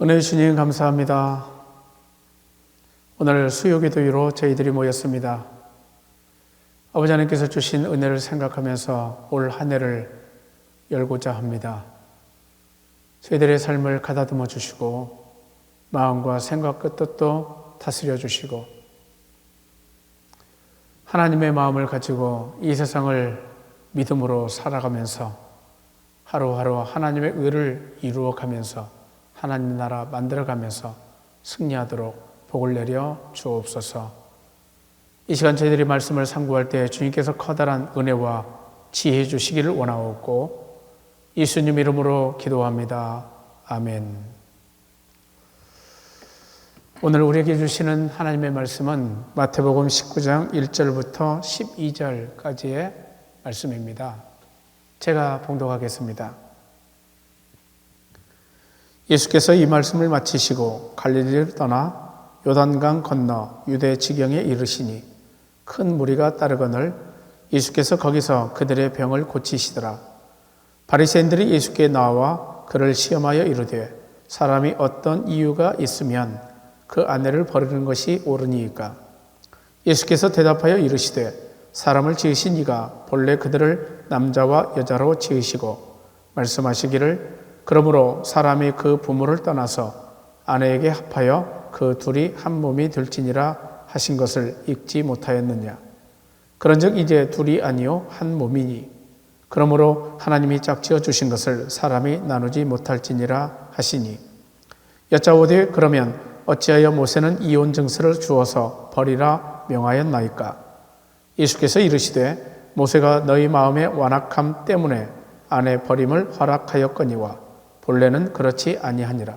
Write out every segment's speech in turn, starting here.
은혜 주님 감사합니다. 오늘 수요기도 위로 저희들이 모였습니다. 아버지 하나님께서 주신 은혜를 생각하면서 올 한 해를 열고자 합니다. 저희들의 삶을 가다듬어 주시고 마음과 생각과 뜻도 다스려 주시고 하나님의 마음을 가지고 이 세상을 믿음으로 살아가면서 하루하루 하나님의 의를 이루어 가면서 하나님 나라 만들어가면서 승리하도록 복을 내려 주옵소서. 이 시간 저희들이 말씀을 상고할 때 주님께서 커다란 은혜와 지혜 주시기를 원하옵고 예수님 이름으로 기도합니다. 아멘. 오늘 우리에게 주시는 하나님의 말씀은 마태복음 19장 1절부터 12절까지의 말씀입니다. 제가 봉독하겠습니다. 예수께서 이 말씀을 마치시고 갈릴리를 떠나 요단강 건너 유대 지경에 이르시니 큰 무리가 따르거늘 예수께서 거기서 그들의 병을 고치시더라. 바리새인들이 예수께 나와 그를 시험하여 이르되 사람이 어떤 이유가 있으면 그 아내를 버리는 것이 옳으니이까 예수께서 대답하여 이르시되 사람을 지으신 이가 본래 그들을 남자와 여자로 지으시고 말씀하시기를 그러므로 사람이 그 부모를 떠나서 아내에게 합하여 그 둘이 한 몸이 될지니라 하신 것을 읽지 못하였느냐. 그런즉 이제 둘이 아니요 한 몸이니. 그러므로 하나님이 짝지어 주신 것을 사람이 나누지 못할지니라 하시니. 여짜오되 그러면 어찌하여 모세는 이혼 증서를 주어서 버리라 명하였나이까? 예수께서 이르시되 모세가 너희 마음의 완악함 때문에 아내 버림을 허락하였거니와 본래는 그렇지 아니하니라.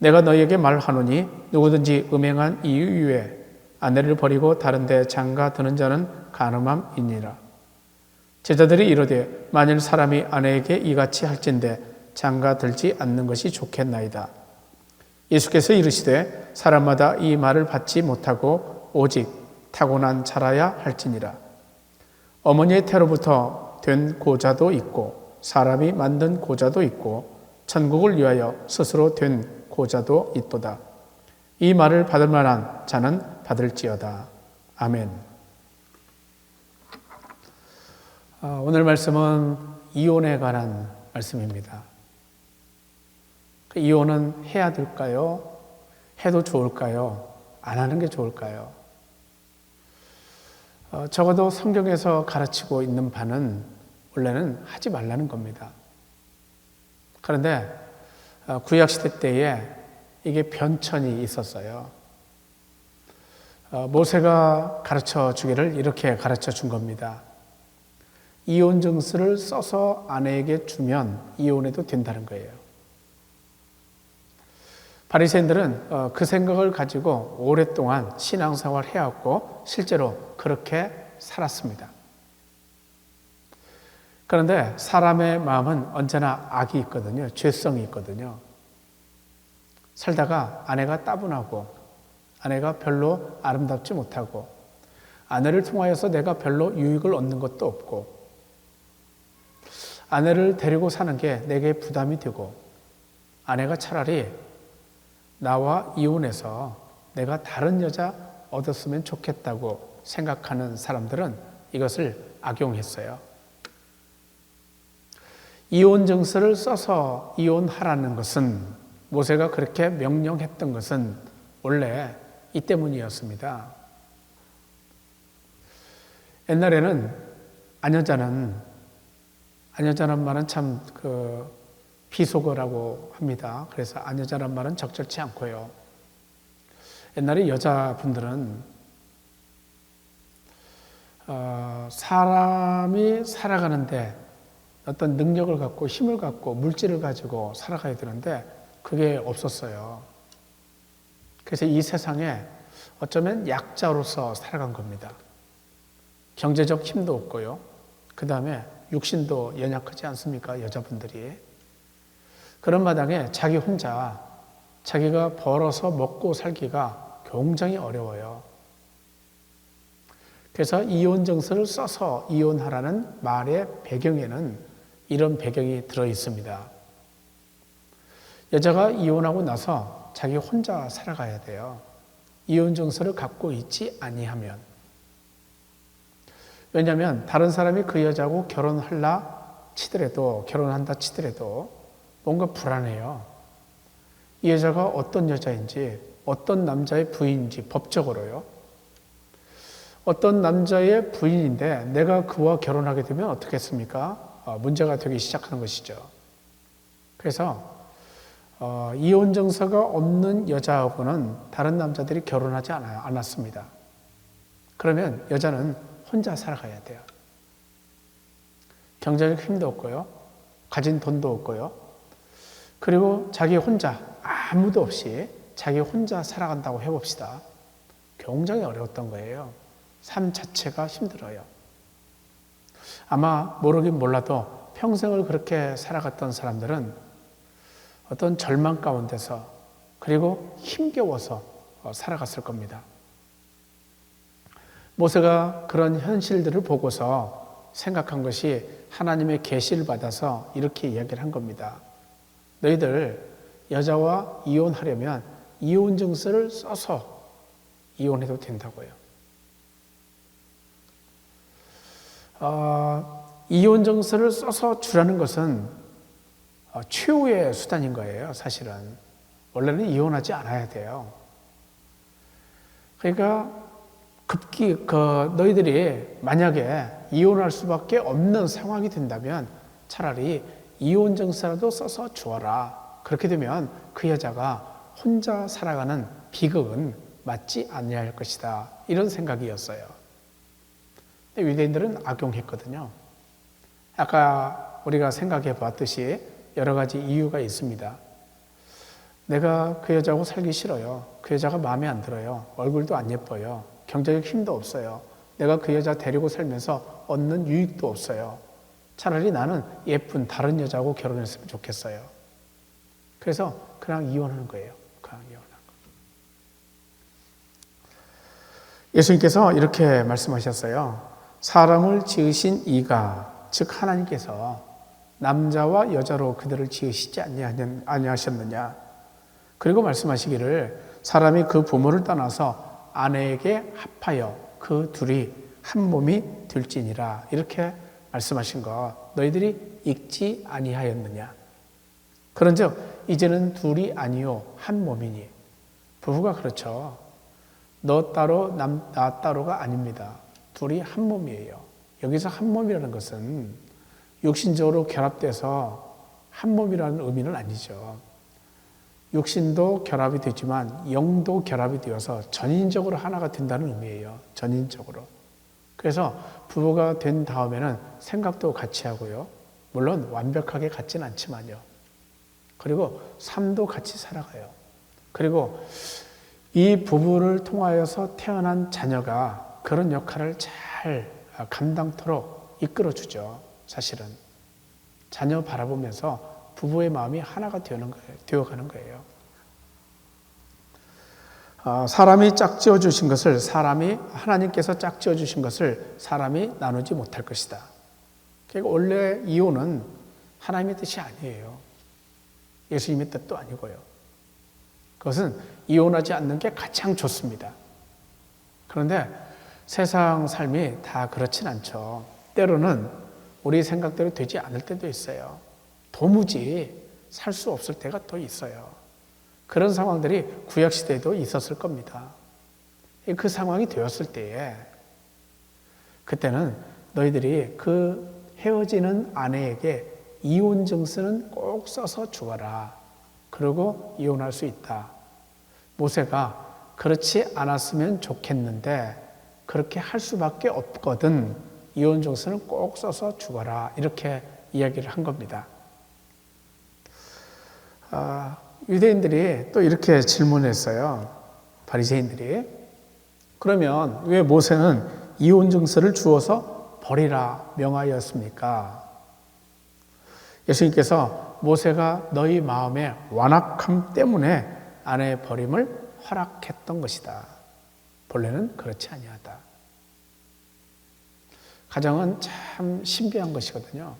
내가 너희에게 말하노니 누구든지 음행한 이유 이외에 아내를 버리고 다른 데 장가 드는 자는 간음함이니라. 제자들이 이르되 만일 사람이 아내에게 이같이 할진대 장가 들지 않는 것이 좋겠나이다. 예수께서 이르시되 사람마다 이 말을 받지 못하고 오직 타고난 자라야 할지니라. 어머니의 태로부터 된 고자도 있고 사람이 만든 고자도 있고 천국을 위하여 스스로 된 고자도 있도다. 이 말을 받을 만한 자는 받을지어다. 아멘. 아, 오늘 말씀은 이혼에 관한 말씀입니다. 그 이혼은 해야 될까요? 해도 좋을까요? 안 하는 게 좋을까요? 어, 적어도 성경에서 가르치고 있는 바는 원래는 하지 말라는 겁니다. 그런데 어, 구약시대 때에 이게 변천이 있었어요. 어, 모세가 가르쳐 주기를 이렇게 가르쳐 준 겁니다. 이혼 증서를 써서 아내에게 주면 이혼해도 된다는 거예요. 바리새인들은 어, 그 생각을 가지고 오랫동안 신앙생활 해왔고 실제로 그렇게 살았습니다. 그런데 사람의 마음은 언제나 악이 있거든요. 죄성이 있거든요. 살다가 아내가 따분하고 아내가 별로 아름답지 못하고 아내를 통하여서 내가 별로 유익을 얻는 것도 없고 아내를 데리고 사는 게 내게 부담이 되고 아내가 차라리 나와 이혼해서 내가 다른 여자 얻었으면 좋겠다고 생각하는 사람들은 이것을 악용했어요. 이혼 증서를 써서 이혼하라는 것은 모세가 그렇게 명령했던 것은 원래 이 때문이었습니다. 옛날에는 아녀자는 아녀자란 말은 참 그 비속어라고 합니다. 그래서 아녀자란 말은 적절치 않고요. 옛날에 여자분들은 어, 사람이 살아가는데 어떤 능력을 갖고 힘을 갖고 물질을 가지고 살아가야 되는데 그게 없었어요. 그래서 이 세상에 어쩌면 약자로서 살아간 겁니다. 경제적 힘도 없고요. 그 다음에 육신도 연약하지 않습니까? 여자분들이. 그런 마당에 자기 혼자 자기가 벌어서 먹고 살기가 굉장히 어려워요. 그래서 이혼 정서를 써서 이혼하라는 말의 배경에는 이런 배경이 들어 있습니다. 여자가 이혼하고 나서 자기 혼자 살아가야 돼요. 이혼 증서를 갖고 있지 아니하면. 왜냐하면 다른 사람이 그 여자하고 결혼할라 치더라도 결혼한다 치더라도 뭔가 불안해요. 이 여자가 어떤 여자인지 어떤 남자의 부인인지 법적으로요. 어떤 남자의 부인인데 내가 그와 결혼하게 되면 어떻겠습니까? 어, 문제가 되기 시작하는 것이죠. 그래서 어, 이혼 증서가 없는 여자하고는 다른 남자들이 결혼하지 않아요. 않았습니다. 그러면 여자는 혼자 살아가야 돼요. 경제적 힘도 없고요. 가진 돈도 없고요. 그리고 자기 혼자 아무도 없이 자기 혼자 살아간다고 해봅시다. 굉장히 어려웠던 거예요. 삶 자체가 힘들어요. 아마 모르긴 몰라도 평생을 그렇게 살아갔던 사람들은 어떤 절망 가운데서 그리고 힘겨워서 어, 살아갔을 겁니다. 모세가 그런 현실들을 보고서 생각한 것이 하나님의 계시를 받아서 이렇게 이야기를 한 겁니다. 너희들 여자와 이혼하려면 이혼 증서를 써서 이혼해도 된다고요. 어, 이혼 증서를 써서 주라는 것은 어, 최후의 수단인 거예요, 사실은. 원래는 이혼하지 않아야 돼요. 그러니까 급기 그 너희들이 만약에 이혼할 수밖에 없는 상황이 된다면 차라리 이혼 증서라도 써서 주어라. 그렇게 되면 그 여자가 혼자 살아가는 비극은 맞지 아니할 것이다. 이런 생각이었어요. 근데 유대인들은 악용했거든요. 아까 우리가 생각해 봤듯이 여러 가지 이유가 있습니다. 내가 그 여자하고 살기 싫어요. 그 여자가 마음에 안 들어요. 얼굴도 안 예뻐요. 경제적 힘도 없어요. 내가 그 여자 데리고 살면서 얻는 유익도 없어요. 차라리 나는 예쁜 다른 여자하고 결혼했으면 좋겠어요. 그래서 그냥 이혼하는 거예요. 그냥 이혼하는 거. 예수님께서 이렇게 말씀하셨어요. 사람을 지으신 이가 즉 하나님께서 남자와 여자로 그들을 지으시지 아니하셨느냐. 그리고 말씀하시기를 사람이 그 부모를 떠나서 아내에게 합하여 그 둘이 한 몸이 될지니라. 이렇게 말씀하신 거 너희들이 읽지 아니하였느냐. 그런즉 이제는 둘이 아니요 한 몸이니 부부가 그렇죠. 너 따로 남, 나 따로가 아닙니다. 둘이 한 몸이에요. 여기서 한 몸이라는 것은 육신적으로 결합돼서 한 몸이라는 의미는 아니죠. 육신도 결합이 되지만 영도 결합이 되어서 전인적으로 하나가 된다는 의미예요. 전인적으로. 그래서 부부가 된 다음에는 생각도 같이 하고요. 물론 완벽하게 같진 않지만요. 그리고 삶도 같이 살아가요. 그리고 이 부부를 통하여서 태어난 자녀가 그런 역할을 잘 감당토록 이끌어주죠. 사실은. 자녀 바라보면서 부부의 마음이 하나가 되는 거예요. 되어가는 거예요. 어, 사람이 짝지어 주신 것을 사람이 하나님께서 짝지어 주신 것을 사람이 나누지 못할 것이다. 그러니까 원래 이혼은 하나님의 뜻이 아니에요. 예수님의 뜻도 아니고요. 그것은 이혼하지 않는 게 가장 좋습니다. 그런데 세상 삶이 다 그렇진 않죠. 때로는 우리 생각대로 되지 않을 때도 있어요. 도무지 살 수 없을 때가 또 있어요. 그런 상황들이 구약시대에도 있었을 겁니다. 그 상황이 되었을 때에 그때는 너희들이 그 헤어지는 아내에게 이혼 증서는 꼭 써서 주어라. 그리고 이혼할 수 있다. 모세가 그렇지 않았으면 좋겠는데 그렇게 할 수밖에 없거든. 이혼 증서는 꼭 써서 주어라. 이렇게 이야기를 한 겁니다. 아, 유대인들이 또 이렇게 질문했어요. 바리새인들이 그러면 왜 모세는 이혼 증서를 주어서 버리라 명하였습니까? 예수님께서 모세가 너희 마음의 완악함 때문에 아내의 버림을 허락했던 것이다. 본래는 그렇지 아니하다. 가정은 참 신비한 것이거든요.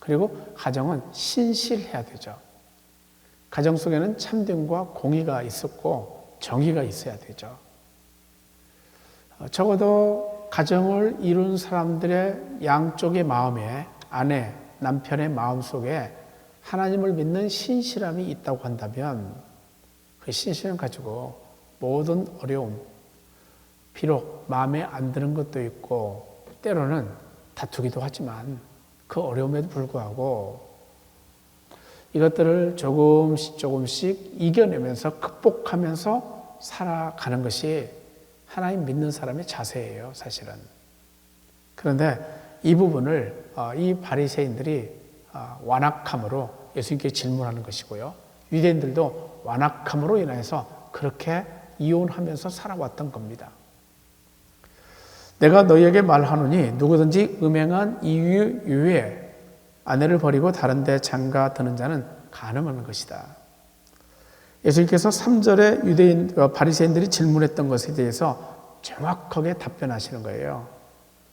그리고 가정은 신실해야 되죠. 가정 속에는 참됨과 공의가 있었고 정의가 있어야 되죠. 어, 적어도 가정을 이룬 사람들의 양쪽의 마음에 아내, 남편의 마음 속에 하나님을 믿는 신실함이 있다고 한다면 그 신실함 가지고 모든 어려움, 비록 마음에 안 드는 것도 있고 때로는 다투기도 하지만 그 어려움에도 불구하고 이것들을 조금씩 조금씩 이겨내면서 극복하면서 살아가는 것이 하나님 믿는 사람의 자세예요, 사실은. 그런데 이 부분을 어, 이 바리새인들이 어, 완악함으로 예수님께 질문하는 것이고요. 유대인들도 완악함으로 인해서 그렇게 이혼하면서 살아왔던 겁니다. 내가 너희에게 말하노니 누구든지 음행한 이유 이외에 아내를 버리고 다른 데 장가 드는 자는 가늠하는 것이다. 예수님께서 3절에 유대인 어, 바리새인들이 질문했던 것에 대해서 정확하게 답변하시는 거예요.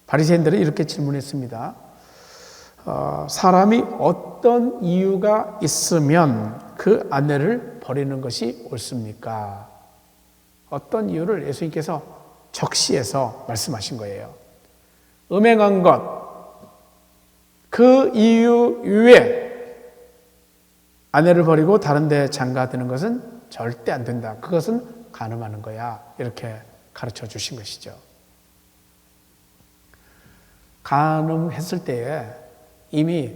바리새인들은 이렇게 질문했습니다. 어, 사람이 어떤 이유가 있으면 그 아내를 버리는 것이 옳습니까? 어떤 이유를 예수님께서 적시해서 말씀하신 거예요. 음행한 것, 그 이유 이외에 아내를 버리고 다른 데 장가 드는 것은 절대 안 된다. 그것은 가늠하는 거야. 이렇게 가르쳐 주신 것이죠. 가늠했을 때에 이미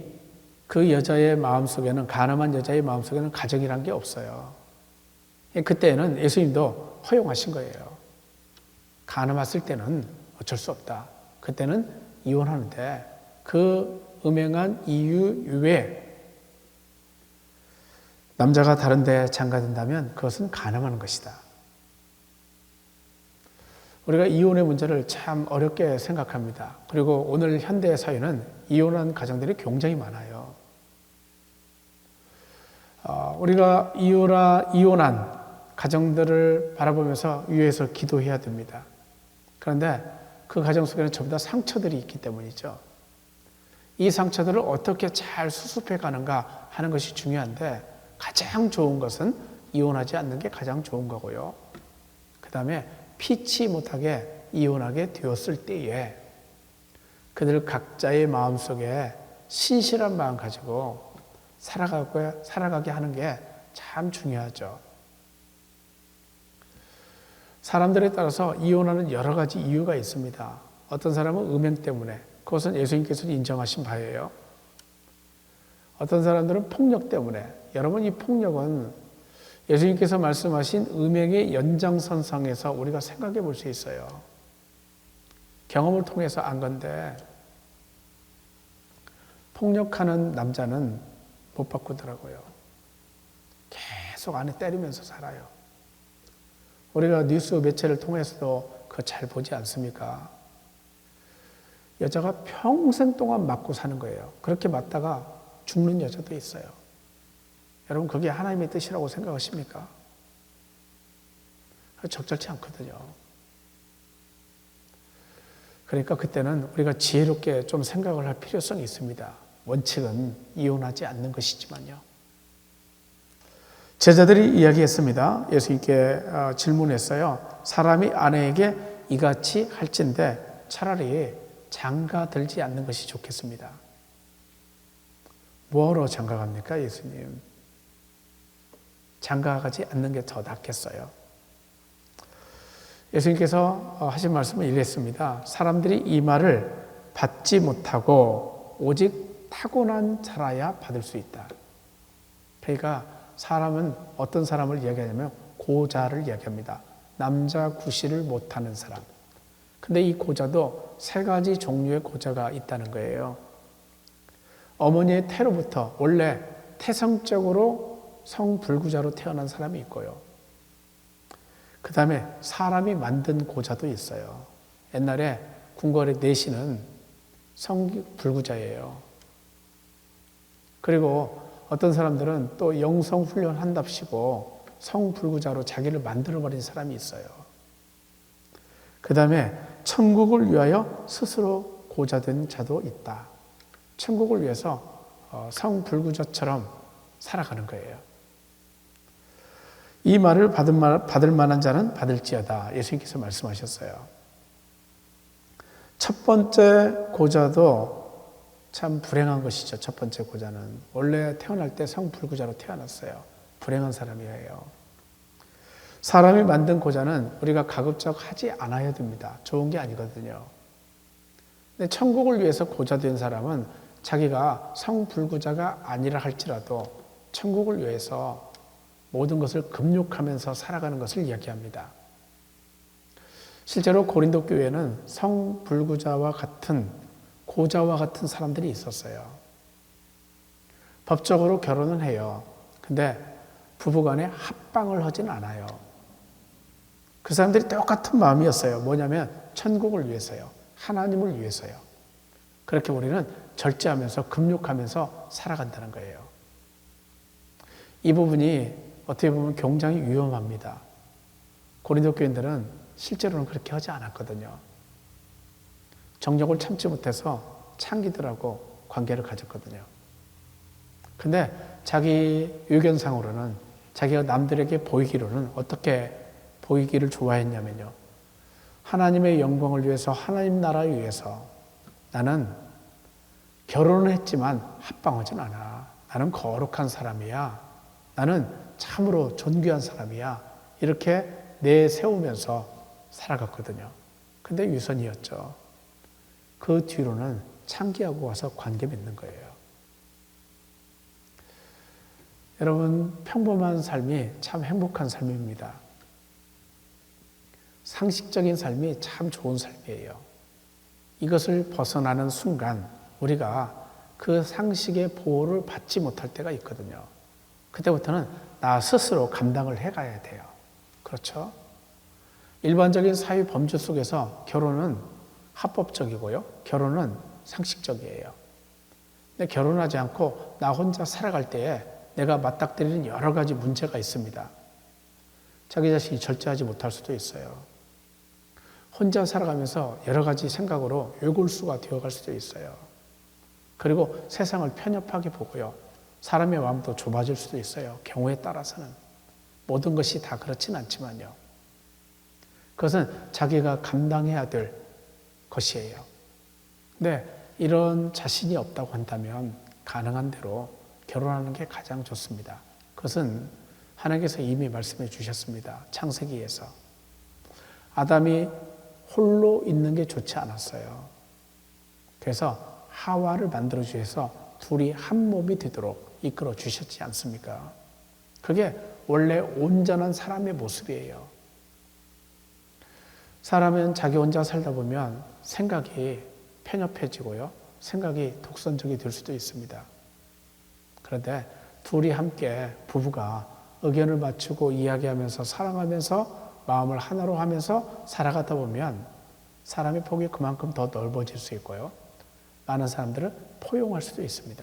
그 여자의 마음속에는 가늠한 여자의 마음속에는 가정이란 게 없어요. 그때는 예수님도 허용하신 거예요. 가늠했을 때는 어쩔 수 없다. 그때는 이혼하는데 그 음행한 이유 외에 남자가 다른 데 장가든다면 그것은 가늠하는 것이다. 우리가 이혼의 문제를 참 어렵게 생각합니다. 그리고 오늘 현대 사회는 이혼한 가정들이 굉장히 많아요. 어, 우리가 이혼한 가정들을 바라보면서 위에서 기도해야 됩니다. 그런데 그 가정 속에는 전부 다 상처들이 있기 때문이죠. 이 상처들을 어떻게 잘 수습해 가는가 하는 것이 중요한데 가장 좋은 것은 이혼하지 않는 게 가장 좋은 거고요. 그 다음에 피치 못하게 이혼하게 되었을 때에 그들 각자의 마음 속에 신실한 마음 가지고 살아가고, 살아가게 하는 게 참 중요하죠. 사람들에 따라서 이혼하는 여러 가지 이유가 있습니다. 어떤 사람은 음행 때문에, 그것은 예수님께서 인정하신 바예요. 어떤 사람들은 폭력 때문에, 여러분 이 폭력은 예수님께서 말씀하신 음행의 연장선상에서 우리가 생각해 볼 수 있어요. 경험을 통해서 안 건데, 폭력하는 남자는 못 바꾸더라고요. 계속 안에 때리면서 살아요. 우리가 뉴스 매체를 통해서도 그거 잘 보지 않습니까? 여자가 평생 동안 맞고 사는 거예요. 그렇게 맞다가 죽는 여자도 있어요. 여러분, 그게 하나님의 뜻이라고 생각하십니까? 적절치 않거든요. 그러니까 그때는 우리가 지혜롭게 좀 생각을 할 필요성이 있습니다. 원칙은 이혼하지 않는 것이지만요. 제자들이 이야기했습니다. 예수님께 어, 질문했어요. 사람이 아내에게 이같이 할진데 차라리 장가 들지 않는 것이 좋겠습니다. 뭐하러 장가 갑니까, 예수님? 장가 가지 않는 게 더 낫겠어요. 예수님께서 어, 하신 말씀은 이랬습니다. 사람들이 이 말을 받지 못하고 오직 타고난 자라야 받을 수 있다. 그러니까 사람은 어떤 사람을 이야기하냐면 고자를 이야기합니다. 남자 구실을 못하는 사람. 근데 이 고자도 세 가지 종류의 고자가 있다는 거예요. 어머니의 태로부터 원래 태성적으로 성불구자로 태어난 사람이 있고요. 그 다음에 사람이 만든 고자도 있어요. 옛날에 궁궐의 내시는 성불구자예요. 그리고 어떤 사람들은 또 영성 훈련 한답시고 성불구자로 자기를 만들어버린 사람이 있어요. 그 다음에 천국을 위하여 스스로 고자된 자도 있다. 천국을 위해서 어, 성불구자처럼 살아가는 거예요. 이 말을 받을 만한 자는 받을지어다. 예수님께서 말씀하셨어요. 첫 번째 고자도 참 불행한 것이죠. 첫 번째 고자는. 원래 태어날 때 성불구자로 태어났어요. 불행한 사람이에요. 사람이 만든 고자는 우리가 가급적 하지 않아야 됩니다. 좋은 게 아니거든요. 근데 천국을 위해서 고자 된 사람은 자기가 성불구자가 아니라 할지라도 천국을 위해서 모든 것을 금욕하면서 살아가는 것을 이야기합니다. 실제로 고린도 교회는 성불구자와 같은 고자와 같은 사람들이 있었어요. 법적으로 결혼은 해요. 근데 부부간에 합방을 하진 않아요. 그 사람들이 똑같은 마음이었어요. 뭐냐면 천국을 위해서요. 하나님을 위해서요. 그렇게 우리는 절제하면서 금욕하면서 살아간다는 거예요. 이 부분이 어떻게 보면 굉장히 위험합니다. 고린도 교인들은 실제로는 그렇게 하지 않았거든요. 정욕을 참지 못해서 창기들하고 관계를 가졌거든요. 근데 자기 의견상으로는 자기가 남들에게 보이기로는 어떻게 보이기를 좋아했냐면요. 하나님의 영광을 위해서 하나님 나라를 위해서 나는 결혼을 했지만 합방하진 않아. 나는 거룩한 사람이야. 나는 참으로 존귀한 사람이야. 이렇게 내세우면서 살아갔거든요. 근데 유선이었죠. 그 뒤로는 창기하고 와서 관계 맺는 거예요. 여러분, 평범한 삶이 참 행복한 삶입니다. 상식적인 삶이 참 좋은 삶이에요. 이것을 벗어나는 순간 우리가 그 상식의 보호를 받지 못할 때가 있거든요. 그때부터는 나 스스로 감당을 해가야 돼요. 그렇죠? 일반적인 사회 범주 속에서 결혼은 합법적이고요. 결혼은 상식적이에요. 근데 결혼하지 않고 나 혼자 살아갈 때에 내가 맞닥뜨리는 여러 가지 문제가 있습니다. 자기 자신이 절제하지 못할 수도 있어요. 혼자 살아가면서 여러 가지 생각으로 요골수가 되어갈 수도 있어요. 그리고 세상을 편협하게 보고요. 사람의 마음도 좁아질 수도 있어요. 경우에 따라서는. 모든 것이 다 그렇진 않지만요. 그것은 자기가 감당해야 될 것이에요. 근데 이런 자신이 없다고 한다면 가능한 대로 결혼하는 게 가장 좋습니다. 그것은 하나님께서 이미 말씀해 주셨습니다. 창세기에서. 아담이 홀로 있는 게 좋지 않았어요. 그래서 하와를 만들어 주셔서 둘이 한 몸이 되도록 이끌어 주셨지 않습니까? 그게 원래 온전한 사람의 모습이에요. 사람은 자기 혼자 살다 보면 생각이 편협해지고요. 생각이 독선적이 될 수도 있습니다. 그런데 둘이 함께 부부가 의견을 맞추고 이야기하면서 사랑하면서 마음을 하나로 하면서 살아가다 보면 사람의 폭이 그만큼 더 넓어질 수 있고요. 많은 사람들을 포용할 수도 있습니다.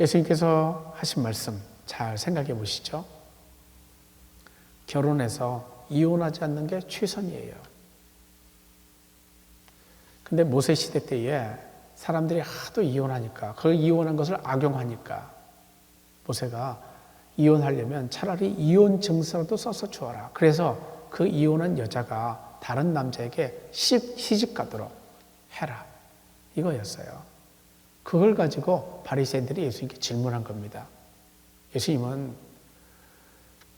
예수님께서 하신 말씀 잘 생각해 보시죠. 결혼해서 이혼하지 않는 게 최선이에요. 근데 모세 시대 때에 사람들이 하도 이혼하니까, 그 이혼한 것을 악용하니까 모세가 이혼하려면 차라리 이혼 증서라도 써서 주어라. 그래서 그 이혼한 여자가 다른 남자에게 시집 가도록 해라. 이거였어요. 그걸 가지고 바리새인들이 예수님께 질문한 겁니다. 예수님은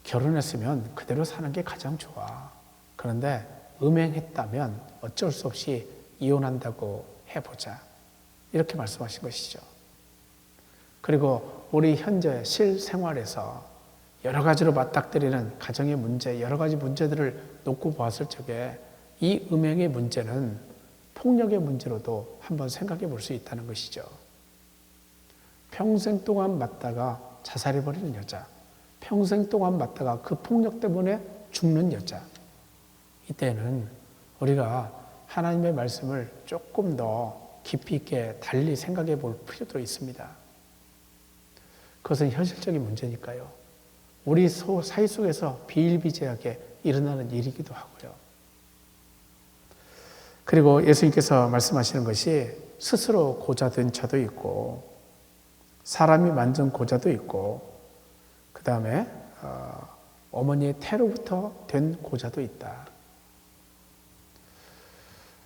결혼했으면 그대로 사는 게 가장 좋아. 그런데 음행했다면 어쩔 수 없이 이혼한다고 해보자. 이렇게 말씀하신 것이죠. 그리고 우리 현재 실생활에서 여러 가지로 맞닥뜨리는 가정의 문제, 여러 가지 문제들을 놓고 보았을 적에 이 음행의 문제는 폭력의 문제로도 한번 생각해 볼 수 있다는 것이죠. 평생 동안 맞다가 자살해버리는 여자, 평생 동안 맞다가 그 폭력 때문에 죽는 여자. 이때는 우리가 하나님의 말씀을 조금 더 깊이 있게 달리 생각해 볼 필요도 있습니다. 그것은 현실적인 문제니까요. 우리 사회 속에서 비일비재하게 일어나는 일이기도 하고요. 그리고 예수님께서 말씀하시는 것이 스스로 고자 된 자도 있고, 사람이 만든 고자도 있고, 그그 다음에 어, 어머니의 태로부터 된 고자도 있다.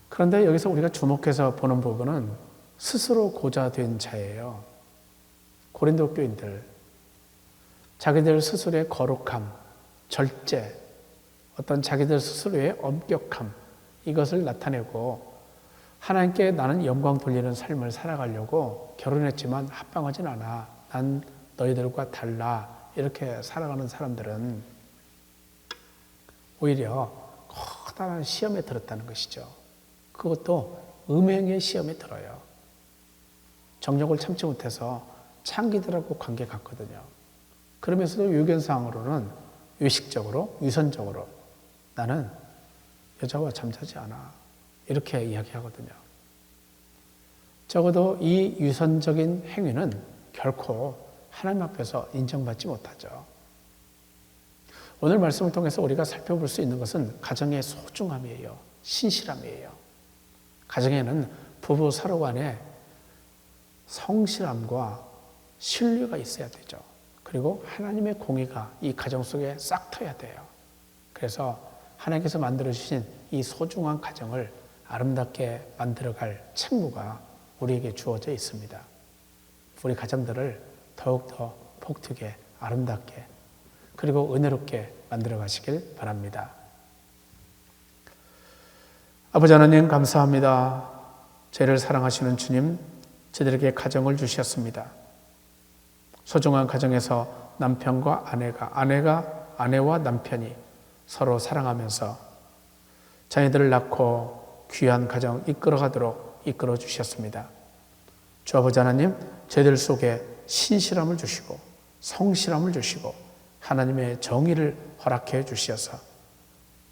그런데 여기서 우리가 주목해서 보는 부분은 스스로 고자 된 자예요. 고린도 교인들 자기들 스스로의 거룩함, 절제, 어떤 자기들 스스로의 엄격함 이것을 나타내고 하나님께 나는 영광 돌리는 삶을 살아가려고 결혼했지만 합방하진 않아. 난 너희들과 달라. 이렇게 살아가는 사람들은 오히려 커다란 시험에 들었다는 것이죠. 그것도 음행의 시험에 들어요. 정욕을 참지 못해서 창기들하고 관계 갖거든요. 그러면서도 유견상으로는 의식적으로, 유선적으로 나는 여자와 잠자지 않아. 이렇게 이야기하거든요. 적어도 이 유선적인 행위는 결코 하나님 앞에서 인정받지 못하죠. 오늘 말씀을 통해서 우리가 살펴볼 수 있는 것은 가정의 소중함이에요. 신실함이에요. 가정에는 부부 서로 간에 성실함과 신뢰가 있어야 되죠. 그리고 하나님의 공의가 이 가정 속에 싹 터야 돼요. 그래서 하나님께서 만들어주신 이 소중한 가정을 아름답게 만들어갈 책무가 우리에게 주어져 있습니다. 우리 가정들을 더욱더 복되게 아름답게 그리고 은혜롭게 만들어 가시길 바랍니다. 아버지 하나님 감사합니다. 저희를 사랑하시는 주님, 저들에게 가정을 주셨습니다. 소중한 가정에서 남편과 아내가, 아내가 아내와 남편이 서로 사랑하면서 자녀들을 낳고 귀한 가정 이끌어가도록 이끌어 주셨습니다. 주 아버지 하나님, 저희들 속에 신실함을 주시고 성실함을 주시고 하나님의 정의를 허락해 주시어서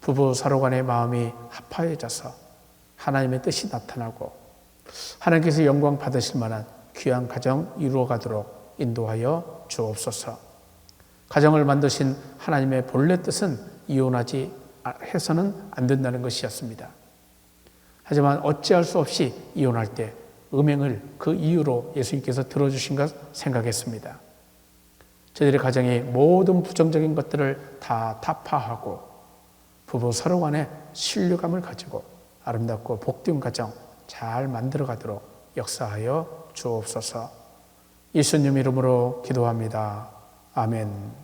부부 서로 간의 마음이 합하여져서 하나님의 뜻이 나타나고 하나님께서 영광 받으실 만한 귀한 가정 이루어 가도록 인도하여 주옵소서. 가정을 만드신 하나님의 본래 뜻은 이혼하지 해서는 안 된다는 것이었습니다. 하지만 어찌할 수 없이 이혼할 때 음행을 그 이유로 예수님께서 들어주신 것 생각했습니다. 저희들의 가정이 모든 부정적인 것들을 다 타파하고 부부 서로 간에 신뢰감을 가지고 아름답고 복된 가정 잘 만들어 가도록 역사하여 주옵소서. 예수님 이름으로 기도합니다. 아멘.